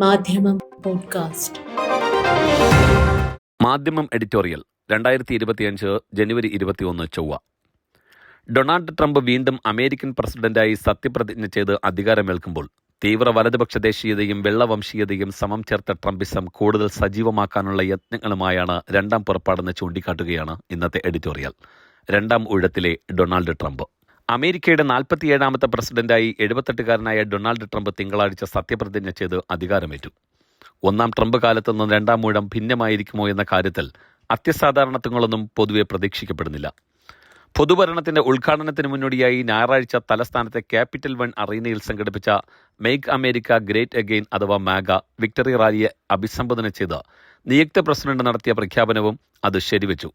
മാധ്യമം പോഡ്കാസ്റ്റ്. മാധ്യമം എഡിറ്റോറിയൽ രണ്ടായിരത്തി ഇരുപത്തിയഞ്ച് ജനുവരി ഇരുപത്തിയൊന്ന് ചൊവ്വ. ഡൊണാൾഡ് ട്രംപ് വീണ്ടും അമേരിക്കൻ പ്രസിഡന്റായി സത്യപ്രതിജ്ഞ ചെയ്ത് അധികാരമേൽക്കുമ്പോൾ തീവ്ര വലതുപക്ഷ ദേശീയതയും വെള്ളവംശീയതയും സമം ചേർത്ത ട്രംപിസം കൂടുതൽ സജീവമാക്കാനുള്ള യത്നങ്ങളുമായാണ് രണ്ടാം പുറപ്പാടെന്ന് ചൂണ്ടിക്കാട്ടുകയാണ് ഇന്നത്തെ എഡിറ്റോറിയൽ. രണ്ടാം ഊഴത്തിലെ ഡൊണാൾഡ് ട്രംപ്. അമേരിക്കയുടെ നാൽപ്പത്തിയേഴാമത്തെ പ്രസിഡന്റായി എഴുപത്തെട്ടുകാരനായ ഡൊണാൾഡ് ട്രംപ് തിങ്കളാഴ്ച സത്യപ്രതിജ്ഞ ചെയ്ത് അധികാരമേറ്റു. ഒന്നാം ട്രംപ് കാലത്ത് നിന്ന് രണ്ടാം മൂഴം ഭിന്നമായിരിക്കുമോ എന്ന കാര്യത്തിൽ അത്യസാധാരണത്വങ്ങളൊന്നും പൊതുവെ പ്രതീക്ഷിക്കപ്പെടുന്നില്ല. പൊതുഭരണത്തിന്റെ ഉദ്ഘാടനത്തിന് മുന്നോടിയായി ഞായറാഴ്ച തലസ്ഥാനത്തെ ക്യാപിറ്റൽ വൺ അറീനയിൽ സംഘടിപ്പിച്ച മേക്ക് അമേരിക്ക ഗ്രേറ്റ് അഗെയിൻ അഥവാ മാഗ വിക്ടറി റാലിയെ അഭിസംബോധന ചെയ്ത് നിയുക്ത പ്രസിഡന്റ് നടത്തിയ പ്രഖ്യാപനവും അത് ശരിവച്ചു.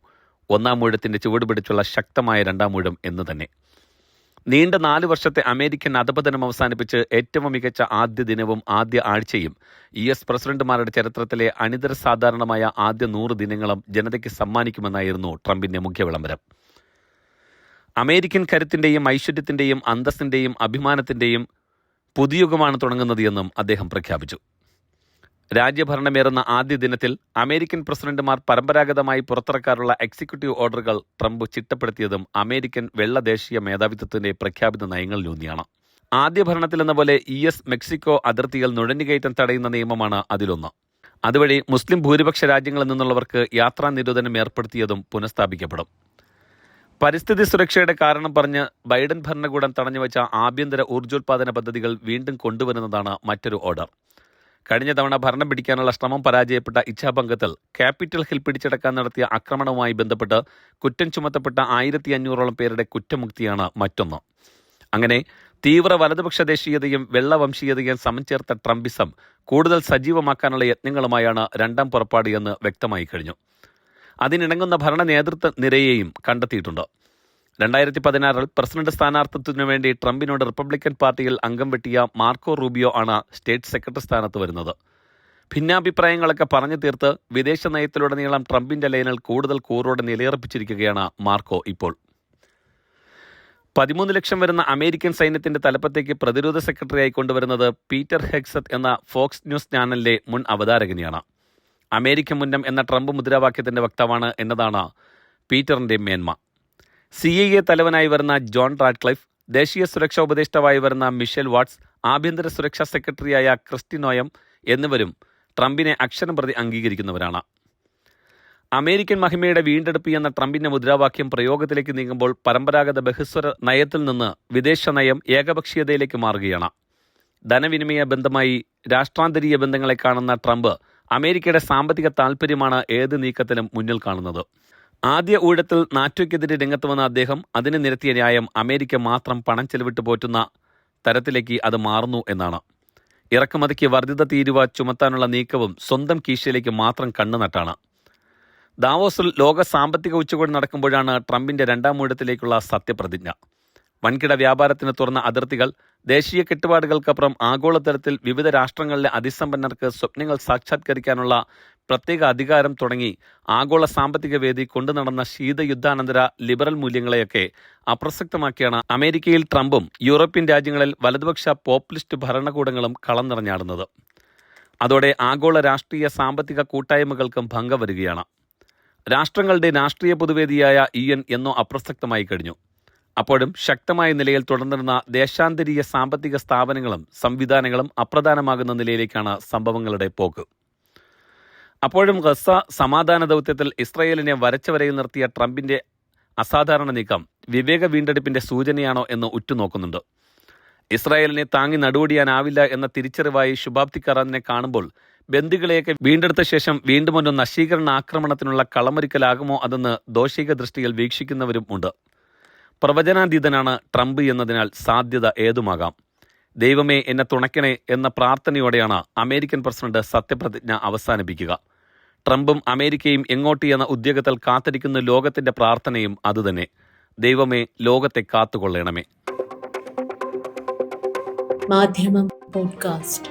ഒന്നാം മൂഴത്തിന്റെ ചുവടുപിടിച്ചുള്ള ശക്തമായ രണ്ടാം മൂഴം എന്ന് തന്നെ. നീണ്ട നാല് വർഷത്തെ അമേരിക്കൻ അധപതനം അവസാനിപ്പിച്ച് ഏറ്റവും മികച്ച ആദ്യ ദിനവും ആദ്യ ആഴ്ചയും യു എസ് പ്രസിഡന്റുമാരുടെ ചരിത്രത്തിലെ അനിതര സാധാരണമായ ആദ്യ നൂറ് ദിനങ്ങളും ജനതയ്ക്ക് സമ്മാനിക്കുമെന്നായിരുന്നു ട്രംപിന്റെ മുഖ്യ വിളംബരം. അമേരിക്കൻ കരുത്തിന്റെയും ഐശ്വര്യത്തിന്റെയും അന്തസ്സിന്റെയും അഭിമാനത്തിന്റെയും പുതുയുഗമാണ് തുടങ്ങുന്നത് എന്നും അദ്ദേഹം പ്രഖ്യാപിച്ചു. രാജ്യഭരണമേറുന്ന ആദ്യ ദിനത്തിൽ അമേരിക്കൻ പ്രസിഡന്റുമാർ പരമ്പരാഗതമായി പുറത്തിറക്കാറുള്ള എക്സിക്യൂട്ടീവ് ഓർഡറുകൾ ട്രംപ് ചിട്ടപ്പെടുത്തിയതും അമേരിക്കൻ വെള്ള ദേശീയ മേധാവിത്വത്തിന്റെ പ്രഖ്യാപിത നയങ്ങളിലൊന്നിയാണ് ആദ്യ ഭരണത്തിലെന്ന പോലെ ഇ എസ് മെക്സിക്കോ അതിർത്തികൾ നുഴഞ്ഞുകയറ്റം തടയുന്ന നിയമമാണ് അതിലൊന്ന്. അതുവഴി മുസ്ലിം ഭൂരിപക്ഷ രാജ്യങ്ങളിൽ നിന്നുള്ളവർക്ക് യാത്രാ നിരോധനം ഏർപ്പെടുത്തിയതും പുനഃസ്ഥാപിക്കപ്പെടും. പരിസ്ഥിതി സുരക്ഷയുടെ കാരണം പറഞ്ഞ് ബൈഡൻ ഭരണകൂടം തടഞ്ഞുവച്ച ആഭ്യന്തര ഊർജോത്പാദന പദ്ധതികൾ വീണ്ടും കൊണ്ടുവരുന്നതാണ് മറ്റൊരു ഓർഡർ. കഴിഞ്ഞ തവണ ഭരണം പിടിക്കാനുള്ള ശ്രമം പരാജയപ്പെട്ട ഇച്ഛാഭംഗത്തിൽ ക്യാപിറ്റൽ ഹിൽ പിടിച്ചടക്കാൻ നടത്തിയ ആക്രമണവുമായി ബന്ധപ്പെട്ട് കുറ്റം ചുമത്തപ്പെട്ട ആയിരത്തി അഞ്ഞൂറോളം പേരുടെ കുറ്റമുക്തിയാണ് മറ്റൊന്ന്. അങ്ങനെ തീവ്ര വലതുപക്ഷ ദേശീയതയും വെള്ളവംശീയതയും സമംചേർത്ത ട്രംപിസം കൂടുതൽ സജീവമാക്കാനുള്ള യത്നങ്ങളുമായാണ് രണ്ടാം പുറപ്പാട് എന്ന് വ്യക്തമായി കഴിഞ്ഞു. അതിനിണങ്ങുന്ന ഭരണ നേതൃത്വ നിരയെയും കണ്ടെത്തിയിട്ടുണ്ട്. രണ്ടായിരത്തി പതിനാറിൽ പ്രസിഡന്റ് സ്ഥാനാർത്ഥിത്വത്തിനു വേണ്ടി ട്രംപിനോട് റിപ്പബ്ലിക്കൻ പാർട്ടിയിൽ അംഗം വെട്ടിയ മാർക്കോ റൂബിയോ ആണ് സ്റ്റേറ്റ് സെക്രട്ടറി സ്ഥാനത്ത് വരുന്നത്. ഭിന്നാഭിപ്രായങ്ങളൊക്കെ പറഞ്ഞു തീർത്ത് വിദേശ നയത്തിലുടനീളം ട്രംപിന്റെ ലൈനിൽ കൂടുതൽ കൂറോടെ നിലയുറപ്പിച്ചിരിക്കുകയാണ് മാർക്കോ ഇപ്പോൾ. പതിമൂന്ന് ലക്ഷം വരുന്ന അമേരിക്കൻ സൈന്യത്തിന്റെ തലപ്പത്തേക്ക് പ്രതിരോധ സെക്രട്ടറിയായി കൊണ്ടുവരുന്നത് പീറ്റർ ഹെക്സത്ത് എന്ന ഫോക്സ് ന്യൂസ് ചാനലിലെ മുൻ അവതാരകനെയാണ്. അമേരിക്ക മുന്നം എന്ന ട്രംപ് മുദ്രാവാക്യത്തിന്റെ വക്താവാണ് എന്നതാണ് പീറ്ററിന്റെ മേന്മ. സി ഐ എ തലവനായി വരുന്ന ജോൺ റാഡ്ക്ലൈഫ് ദേശീയ സുരക്ഷാ ഉപദേഷ്ടാവായി വരുന്ന മിഷേൽ വാട്സ് ആഭ്യന്തര സുരക്ഷാ സെക്രട്ടറിയായ ക്രിസ്റ്റിനോയം എന്നിവരും ട്രംപിനെ അക്ഷരം പ്രതി അംഗീകരിക്കുന്നവരാണ്. അമേരിക്കൻ മഹിമയുടെ വീണ്ടെടുപ്പ് എന്ന ട്രംപിന്റെ മുദ്രാവാക്യം പ്രയോഗത്തിലേക്ക് നീങ്ങുമ്പോൾ പരമ്പരാഗത ബഹുസ്വര നയത്തിൽ നിന്ന് വിദേശ നയം ഏകപക്ഷീയതയിലേക്ക് മാറുകയാണ്. ധനവിനിമയ ബന്ധമായി രാഷ്ട്രാന്തരീയ ബന്ധങ്ങളെ കാണുന്ന ട്രംപ് അമേരിക്കയുടെ സാമ്പത്തിക താൽപ്പര്യമാണ് ഏത് നീക്കത്തിലും മുന്നിൽ കാണുന്നത്. ആദ്യ ഊഴത്തിൽ നാറ്റോയ്ക്കെതിരെ രംഗത്ത് വന്ന അദ്ദേഹം അതിന് നിരത്തിയ ന്യായം അമേരിക്ക മാത്രം പണം ചെലവിട്ട് പോറ്റുന്ന തരത്തിലേക്ക് അത് മാറുന്നു എന്നാണ്. ഇറക്കുമതിക്ക് വർദ്ധിത തീരുവ ചുമത്താനുള്ള നീക്കവും സ്വന്തം കീശയിലേക്ക് മാത്രം കണ്ണുനട്ടാണ്. ദാവോസിൽ ലോക സാമ്പത്തിക ഉച്ചകോടി നടക്കുമ്പോഴാണ് ട്രംപിന്റെ രണ്ടാം ഊഴത്തിലേക്കുള്ള സത്യപ്രതിജ്ഞ. വൻകിട വ്യാപാരത്തിന് തുറന്ന അതിർത്തികൾ ദേശീയ കെട്ടുപാടുകൾക്കപ്പുറം ആഗോളതലത്തിൽ വിവിധ രാഷ്ട്രങ്ങളിലെ അതിസമ്പന്നർക്ക് സ്വപ്നങ്ങൾ സാക്ഷാത്കരിക്കാനുള്ള പ്രത്യേക അധികാരം തുടങ്ങി ആഗോള സാമ്പത്തിക വേദി കൊണ്ടുനടന്ന ശീതയുദ്ധാനന്തര ലിബറൽ മൂല്യങ്ങളെയൊക്കെ അപ്രസക്തമാക്കിയാണ് അമേരിക്കയിൽ ട്രംപും യൂറോപ്യൻ രാജ്യങ്ങളിൽ വലതുപക്ഷ പോപ്പുലിസ്റ്റ് ഭരണകൂടങ്ങളും കളം നിറഞ്ഞാടുന്നത് അതോടെ ആഗോള രാഷ്ട്രീയ സാമ്പത്തിക കൂട്ടായ്മകൾക്കും ഭംഗം വരികയാണ് രാഷ്ട്രങ്ങളുടെ രാഷ്ട്രീയ പൊതുവേദിയായ ഇ എൻ എന്നോ അപ്രസക്തമായി കഴിഞ്ഞു. അപ്പോഴും ശക്തമായ നിലയിൽ തുടർന്നിരുന്ന ദേശാന്തരീയ സാമ്പത്തിക സ്ഥാപനങ്ങളും സംവിധാനങ്ങളും അപ്രധാനമാകുന്ന നിലയിലേക്കാണ് സംഭവങ്ങളുടെ പോക്ക്. അപ്പോഴും ഗസ സമാധാന ദൗത്യത്തിൽ ഇസ്രയേലിനെ വരച്ചവരയിൽ നിർത്തിയ ട്രംപിന്റെ അസാധാരണ നീക്കം വിവേക വീണ്ടെടുപ്പിന്റെ സൂചനയാണോ എന്ന് ഉറ്റുനോക്കുന്നുണ്ട്. ഇസ്രായേലിനെ താങ്ങി നടുവടിയാനാവില്ല എന്ന തിരിച്ചറിവായി ശുഭാപ്തി കറാനിനെ കാണുമ്പോൾ ബന്ദികളെയൊക്കെ വീണ്ടെടുത്ത ശേഷം വീണ്ടും ഒരു നശീകരണ ആക്രമണത്തിനുള്ള കളമൊരുക്കലാകുമോ അതെന്ന് ദോഷിക ദൃഷ്ടിയിൽ വീക്ഷിക്കുന്നവരും ഉണ്ട്. പ്രവചനാതീതനാണ് ട്രംപ് എന്നതിനാൽ സാധ്യത ഏതുമാകാം? ദൈവമേ എന്നെ തുണയ്ക്കണേ എന്ന പ്രാർത്ഥനയോടെയാണ് അമേരിക്കൻ പ്രസിഡന്റ് സത്യപ്രതിജ്ഞ അവസാനിപ്പിക്കുക. ട്രംപും അമേരിക്കയും എങ്ങോട്ട് എന്ന ഉദ്യോഗത്തിൽ കാത്തിരിക്കുന്ന ലോകത്തിന്റെ പ്രാർത്ഥനയും അതുതന്നെ. ദൈവമേ ലോകത്തെ കാത്തുകൊള്ളണമേ. മാധ്യമം പോഡ്കാസ്റ്റ്.